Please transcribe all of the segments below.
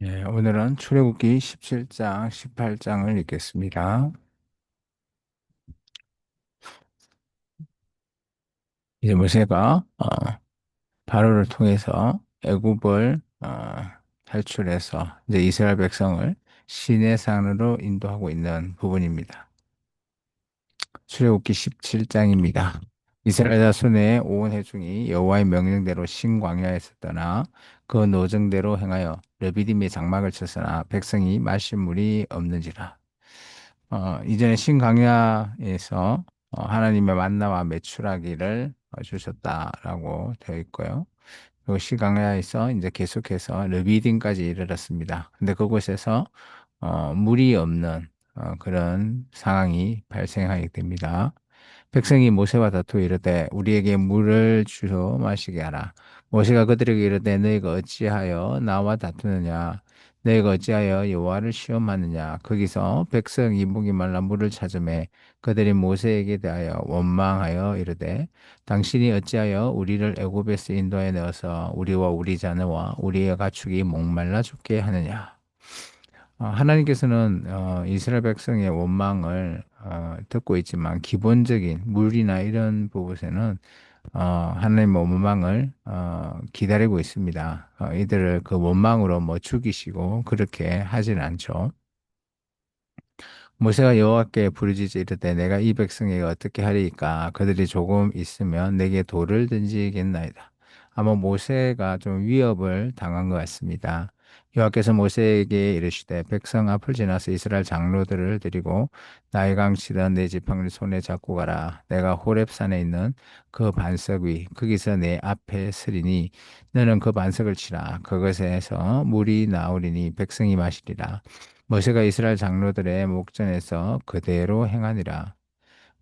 예, 오늘은 출애굽기 17장, 18장을 읽겠습니다. 이제 모세가 어, 바로를 통해서 애굽을 어, 탈출해서 이제 이스라엘 백성을 시내산으로 인도하고 있는 부분입니다. 출애굽기 17장입니다. 이스라엘 자손의 온 회중이 여호와의 명령대로 신광야에서 떠나 그 노정대로 행하여 르비딤의 장막을 쳤으나 백성이 마실 물이 없는지라. 어, 이전에 신강야에서 어, 하나님의 만나와 메추라기를 어, 주셨다라고 되어 있고요. 그리고 신강야에서 이제 계속해서 르비딘까지 이르렀습니다. 근데 그곳에서 어, 물이 없는 어, 그런 상황이 발생하게 됩니다. 백성이 모세와 다투어 이르되 우리에게 물을 주어 마시게 하라. 모세가 그들에게 이르되 너희가 어찌하여 나와 다투느냐? 너희가 어찌하여 여호와를 시험하느냐? 거기서 백성이 목이 말라 물을 찾음에 그들이 모세에게 대하여 원망하여 이르되 당신이 어찌하여 우리를 애굽에서 인도하여 내어서 우리와 우리 자녀와 우리의 가축이 목말라 죽게 하느냐? 어, 하나님께서는 어, 이스라엘 백성의 원망을 어, 듣고 있지만 기본적인 물이나 이런 부분에는 어, 하나님의 원망을 어, 기다리고 있습니다. 어, 이들을 그 원망으로 뭐 죽이시고 그렇게 하진 않죠. 모세가 여호와께 부르짖어 이르되 내가 이 백성에게 어떻게 하리이까 그들이 조금 있으면 내게 돌을 던지겠나이다. 아마 모세가 좀 위협을 당한 것 같습니다. 여호와께서 모세에게 이르시되 백성 앞을 지나서 이스라엘 장로들을 데리고 나의 강치던 내 지팡이를 손에 잡고 가라. 내가 호렙산에 있는 그 반석 위 거기서 내 앞에 서리니 너는 그 반석을 치라. 그것에서 물이 나오리니 백성이 마시리라. 모세가 이스라엘 장로들의 목전에서 그대로 행하니라.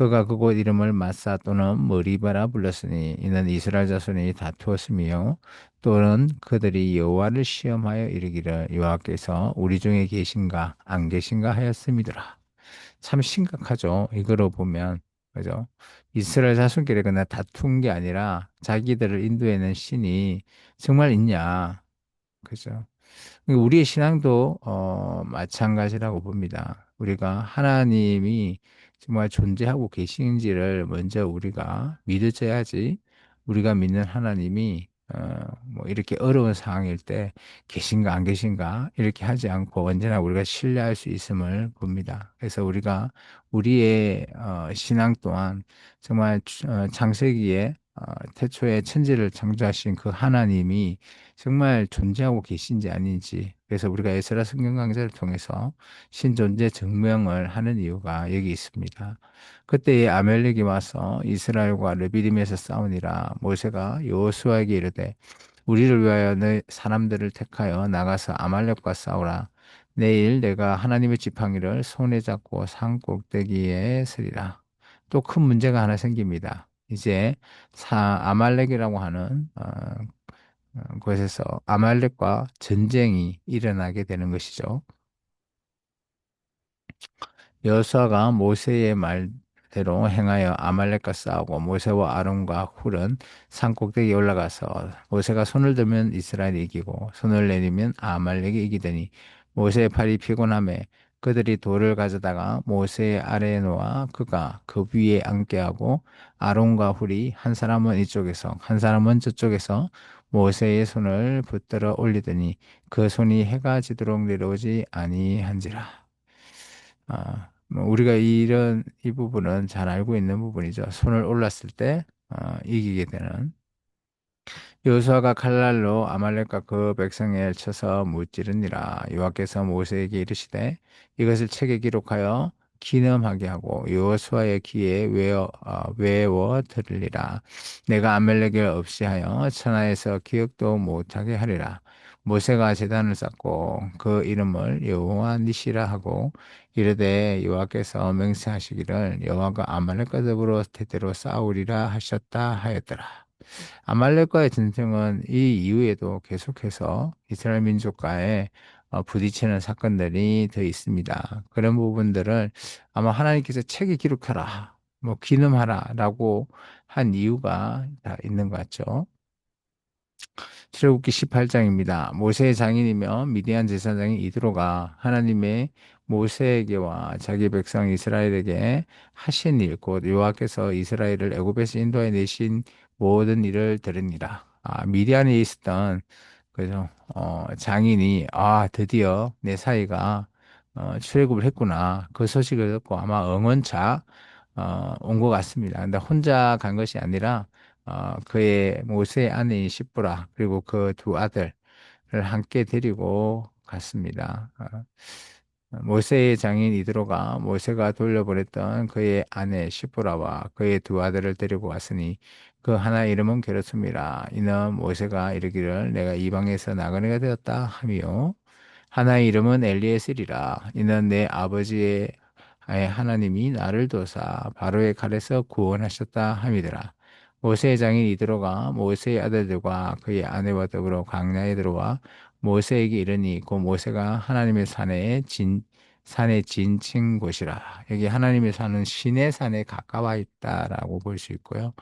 그가 그곳 이름을 마사 또는 머리바라 불렀으니 이는 이스라엘 자손이 다투었으며 또는 그들이 여호와를 시험하여 이르기를 여호와께서 우리 중에 계신가 안 계신가 하였음이더라. 참 심각하죠. 이거로 보면 그죠? 이스라엘 자손끼리 그냥 다툰 게 아니라 자기들을 인도하는 신이 정말 있냐. 그죠? 우리의 신앙도 어, 마찬가지라고 봅니다. 우리가 하나님이 정말 존재하고 계신지를 먼저 우리가 믿어져야지 우리가 믿는 하나님이 어, 뭐 이렇게 어려운 상황일 때 계신가 안 계신가 이렇게 하지 않고 언제나 우리가 신뢰할 수 있음을 봅니다. 그래서 우리가 우리의 어, 신앙 또한 정말 어, 창세기에 어, 태초에 천지를 창조하신 그 하나님이 정말 존재하고 계신지 아닌지 그래서 우리가 에스라 성경 강좌를 통해서 신존재 증명을 하는 이유가 여기 있습니다. 그때에 아멜렉이 와서 이스라엘과 르비딤에서 싸우니라 모세가 여호수아에게 이르되 우리를 위하여 너 사람들을 택하여 나가서 아말렉과 싸우라. 내일 내가 하나님의 지팡이를 손에 잡고 산 꼭대기에 서리라. 또 큰 문제가 하나 생깁니다. 이제 사 아말렉이라고 하는 어, 어, 곳에서 아말렉과 전쟁이 일어나게 되는 것이죠. 여호수아가 모세의 말대로 행하여 아말렉과 싸우고 모세와 아론과 훌은 산 꼭대기에 올라가서 모세가 손을 들면 이스라엘이 이기고 손을 내리면 아말렉이 이기더니 모세의 팔이 피곤함에 그들이 돌을 가져다가 모세의 아래에 놓아 그가 그 위에 앉게 하고 아론과 훌이 한 사람은 이쪽에서 한 사람은 저쪽에서 모세의 손을 붙들어 올리더니 그 손이 해가 지도록 내려오지 아니한지라. 아, 뭐 우리가 이런 이 부분은 잘 알고 있는 부분이죠. 손을 올랐을 때 어, 이기게 되는. 여호수아가 칼날로 아말렉과 그 백성을 쳐서 무찌르니라. 여호와께서 모세에게 이르시되 이것을 책에 기록하여 기념하게 하고 여호수아의 귀에 외워 어, 외워 들으리라. 내가 아말렉을 없이 하여 천하에서 기억도 못하게 하리라. 모세가 제단을 쌓고 그 이름을 여호와 니시라 하고 이르되 여호와께서 맹세하시기를 여호와가 아말렉과 더불어 대대로 싸우리라 하셨다 하였더라. 아말렉과의 전쟁은 이 이후에도 계속해서 이스라엘 민족과의 어, 부딪히는 사건들이 더 있습니다. 그런 부분들을 아마 하나님께서 책에 기록하라, 뭐 기념하라라고 한 이유가 다 있는 것 같죠. 출애굽기 18장입니다. 모세의 장인이며 미디안 제사장인 이드로가 하나님의 모세에게와 자기 백성 이스라엘에게 하신 일, 곧 여호와께서 이스라엘을 애굽에서 인도해 내신 모든 일을 들으니라. 아, 미디안에 있었던 그죠? 어, 장인이 아 드디어 내 사이가 어, 출애굽을 했구나. 그 소식을 듣고 아마 응원차 어, 온 것 같습니다. 근데 혼자 간 것이 아니라 어, 그의 모세의 아내인 시브라 그리고 그 두 아들을 함께 데리고 갔습니다. 어, 모세의 장인 이드로가 모세가 돌려보냈던 그의 아내 시브라와 그의 두 아들을 데리고 왔으니 그 하나 이름은 게르솜이라 이는 모세가 이르기를 내가 이방에서 나그네가 되었다 하며 하나의 이름은 엘리에셀이라 이는 내 아버지의 하나님이 나를 도사 바로의 칼에서 구원하셨다 함이더라. 모세의 장인 이드로가 모세의 아들들과 그의 아내와 더불어 광야에 들어와 모세에게 이르니 그 모세가 하나님의 산에 진 산에 진친 곳이라. 여기 하나님의 산은 신의 산에 가까워 있다라고 볼 수 있고요.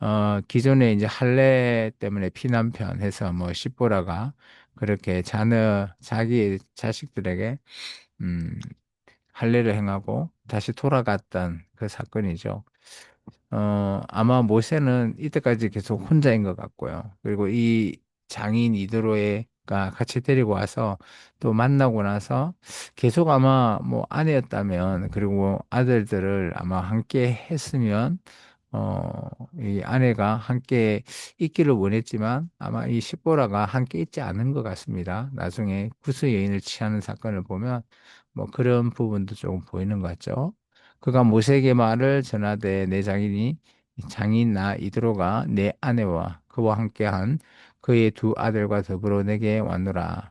어, 기존에 이제 할례 때문에 피난편 해서 뭐 십보라가 그렇게 자녀 자기 자식들에게 음, 할례를 행하고 다시 돌아갔던 그 사건이죠. 어, 아마 모세는 이때까지 계속 혼자인 것 같고요. 그리고 이 장인 이드로에가 같이 데리고 와서 또 만나고 나서 계속 아마 뭐 아내였다면 그리고 아들들을 아마 함께 했으면 어, 이 아내가 함께 있기를 원했지만 아마 이 십보라가 함께 있지 않은 것 같습니다. 나중에 구스 여인을 취하는 사건을 보면 뭐 그런 부분도 조금 보이는 것 같죠. 그가 모세에게 말을 전하되 내 장인이 장인 나 이드로가 내 아내와 그와 함께한 그의 두 아들과 더불어 내게 왔노라.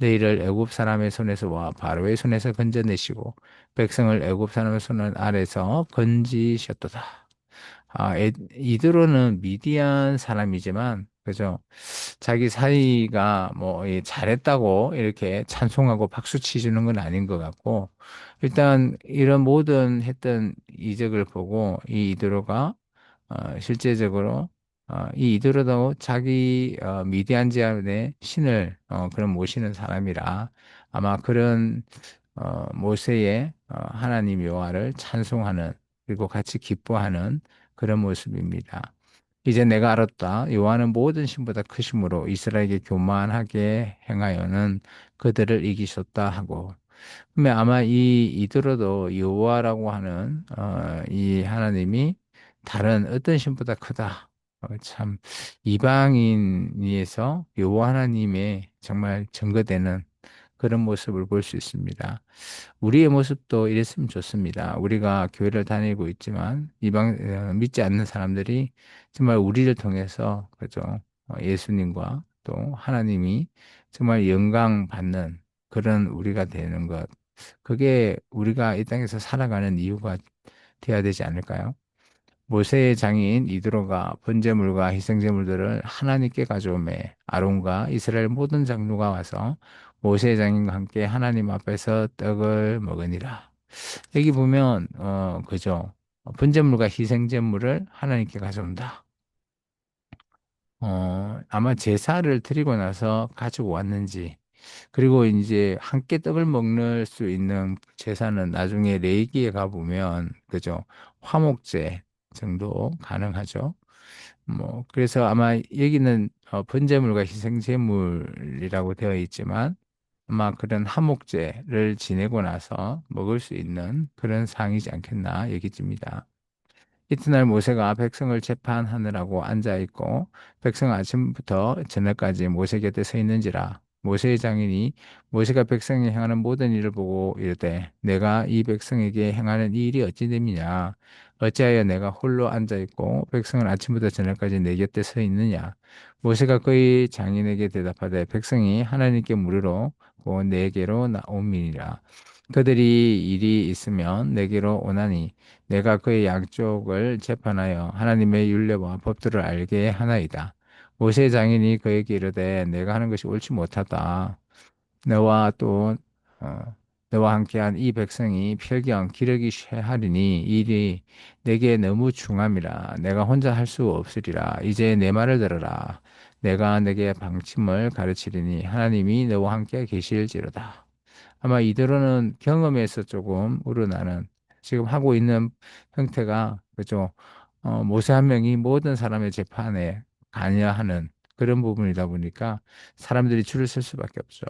너희를 애굽 사람의 손에서와 바로의 손에서 건져내시고 백성을 애굽 사람의 손 아래서 건지셨도다. 아, 에, 이드로는 미디안 사람이지만 그죠? 자기 사이가 뭐 예, 잘했다고 이렇게 찬송하고 박수 치주는 건 아닌 것 같고 일단 이런 모든 했던 이적을 보고 이 이드로가 어, 실제적으로 어, 이 이드로도 자기 어, 미디안 지하의 신을 어, 그런 모시는 사람이라 아마 그런 어, 모세의 어, 하나님 여호와를 찬송하는 그리고 같이 기뻐하는 그런 모습입니다. 이제 내가 알았다. 여호와는 모든 신보다 크심으로 이스라엘에게 교만하게 행하여는 그들을 이기셨다 하고. 그러면 아마 이 이들어도 여호와라고 하는 어, 이 하나님이 다른 어떤 신보다 크다. 어, 참 이방인에서 여호와 하나님의 정말 증거되는 그런 모습을 볼 수 있습니다. 우리의 모습도 이랬으면 좋습니다. 우리가 교회를 다니고 있지만 이방 어, 믿지 않는 사람들이 정말 우리를 통해서 그죠 어, 예수님과 또 하나님이 정말 영광 받는 그런 우리가 되는 것 그게 우리가 이 땅에서 살아가는 이유가 되어야 되지 않을까요? 모세의 장인 이드로가 번제물과 희생제물들을 하나님께 가져오매 아론과 이스라엘 모든 장로가 와서 모세의 장인과 함께 하나님 앞에서 떡을 먹으니라. 여기 보면 어 그죠. 번제물과 희생제물을 하나님께 가져온다. 어 아마 제사를 드리고 나서 가지고 왔는지 그리고 이제 함께 떡을 먹을 수 있는 제사는 나중에 레이기에 가보면 그죠. 화목제 정도 가능하죠. 뭐 그래서 아마 여기는 어, 번제물과 희생제물이라고 되어 있지만 아마 그런 하목제를 지내고 나서 먹을 수 있는 그런 상이지 않겠나 여기집니다. 이튿날 모세가 백성을 재판하느라고 앉아 있고 백성 아침부터 저녁까지 모세 곁에 서 있는지라 모세의 장인이 모세가 백성에 행하는 모든 일을 보고 이르되 내가 이 백성에게 행하는 이 일이 어찌 됨이냐 어찌하여 내가 홀로 앉아 있고 백성은 아침부터 저녁까지 내 곁에 서 있느냐? 모세가 그의 장인에게 대답하되 백성이 하나님께 물으러 고 내게로 나옴이니라. 그들이 일이 있으면 내게로 오나니 내가 그의 양쪽을 재판하여 하나님의 율례와 법도를 알게 하나이다. 모세 장인이 그에게 이르되 내가 하는 것이 옳지 못하다. 너와 또 어, 너와 함께한 이 백성이 필경 기력이 쇠하리니 이 일이 내게 너무 중함이라. 내가 혼자 할 수 없으리라. 이제 내 말을 들어라. 내가 내게 방침을 가르치리니 하나님이 너와 함께 계실지로다. 아마 이대로는 경험에서 조금 우러나는 지금 하고 있는 형태가 그죠? 어, 모세 한 명이 모든 사람의 재판에 관여하는 그런 부분이다 보니까 사람들이 줄을 설 수밖에 없죠.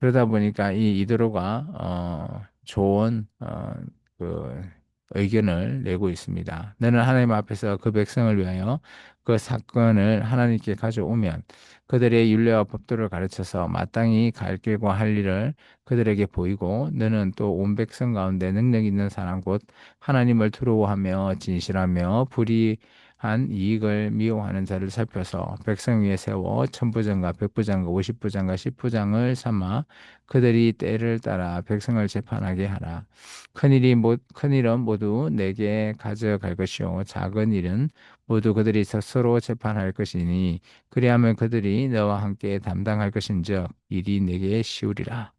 그러다 보니까 이 이드로가 어, 좋은 어, 그 의견을 내고 있습니다. 너는 하나님 앞에서 그 백성을 위하여 그 사건을 하나님께 가져오면 그들의 율례와 법도를 가르쳐서 마땅히 갈 길과 할 일을 그들에게 보이고 너는 또 온 백성 가운데 능력 있는 사람 곧 하나님을 두려워하며 진실하며 불의 한 이익을 미워하는 자를 살펴서 백성 위에 세워 천부장과 백부장과 오십부장과 십부장을 삼아 그들이 때를 따라 백성을 재판하게 하라. 큰일이 모, 큰일은 모두 내게 가져갈 것이요 작은 일은 모두 그들이 스스로 재판할 것이니 그리하면 그들이 너와 함께 담당할 것인즉 일이 내게 쉬우리라.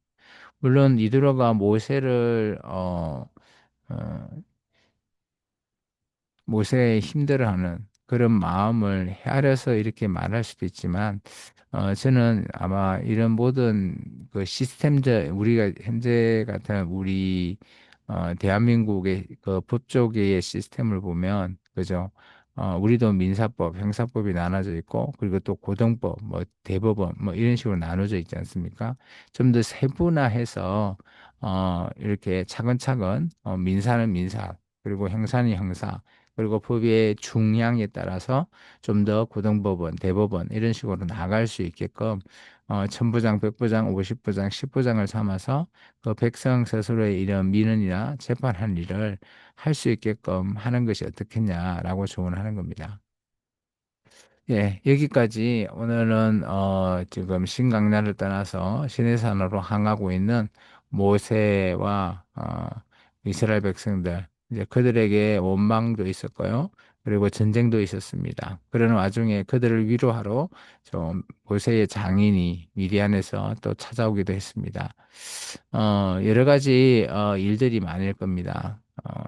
물론 이드로가 모세를 어, 어, 모세의 힘들어하는 그런 마음을 헤아려서 이렇게 말할 수도 있지만 어, 저는 아마 이런 모든 그 시스템적 우리가 현재 같은 우리 어, 대한민국의 그 법조계의 시스템을 보면 그죠? 어, 우리도 민사법, 형사법이 나눠져 있고 그리고 또 고등법, 뭐 대법원 뭐 이런 식으로 나눠져 있지 않습니까? 좀 더 세분화해서 어, 이렇게 차근차근 어, 민사는 민사 그리고 형사는 형사 그리고 법의 중량에 따라서 좀 더 고등법원, 대법원 이런 식으로 나갈 수 있게끔 어, 천부장, 백부장, 오십부장, 십부장을 삼아서 그 백성 스스로의 이런 민원이나 재판한 일을 할 수 있게끔 하는 것이 어떻겠냐라고 조언하는 겁니다. 예, 여기까지 오늘은 어, 지금 신강나를 떠나서 시내산으로 향하고 있는 모세와 어, 이스라엘 백성들 이제 그들에게 원망도 있었고요. 그리고 전쟁도 있었습니다. 그러는 와중에 그들을 위로하러 좀 모세의 장인이 미디안에서 또 찾아오기도 했습니다. 어, 여러 가지 어, 일들이 많을 겁니다. 어,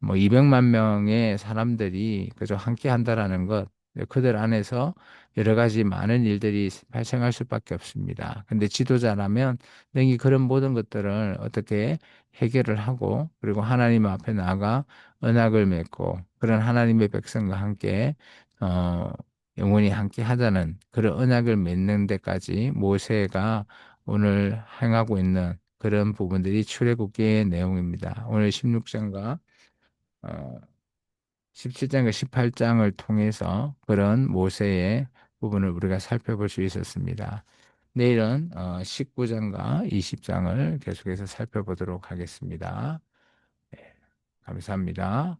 뭐 200만 명의 사람들이 그저 함께 한다라는 것, 그들 안에서 여러 가지 많은 일들이 발생할 수밖에 없습니다. 근데 지도자라면 능히 그런 모든 것들을 어떻게 해결을 하고 그리고 하나님 앞에 나가 언약을 맺고 그런 하나님의 백성과 함께 어 영원히 함께 하자는 그런 언약을 맺는 데까지 모세가 오늘 행하고 있는 그런 부분들이 출애굽기의 내용입니다. 오늘 16장과 어, 17장과 18장을 통해서 그런 모세의 부분을 우리가 살펴볼 수 있었습니다. 내일은 어, 19장과 20장을 계속해서 살펴보도록 하겠습니다. 네, 감사합니다.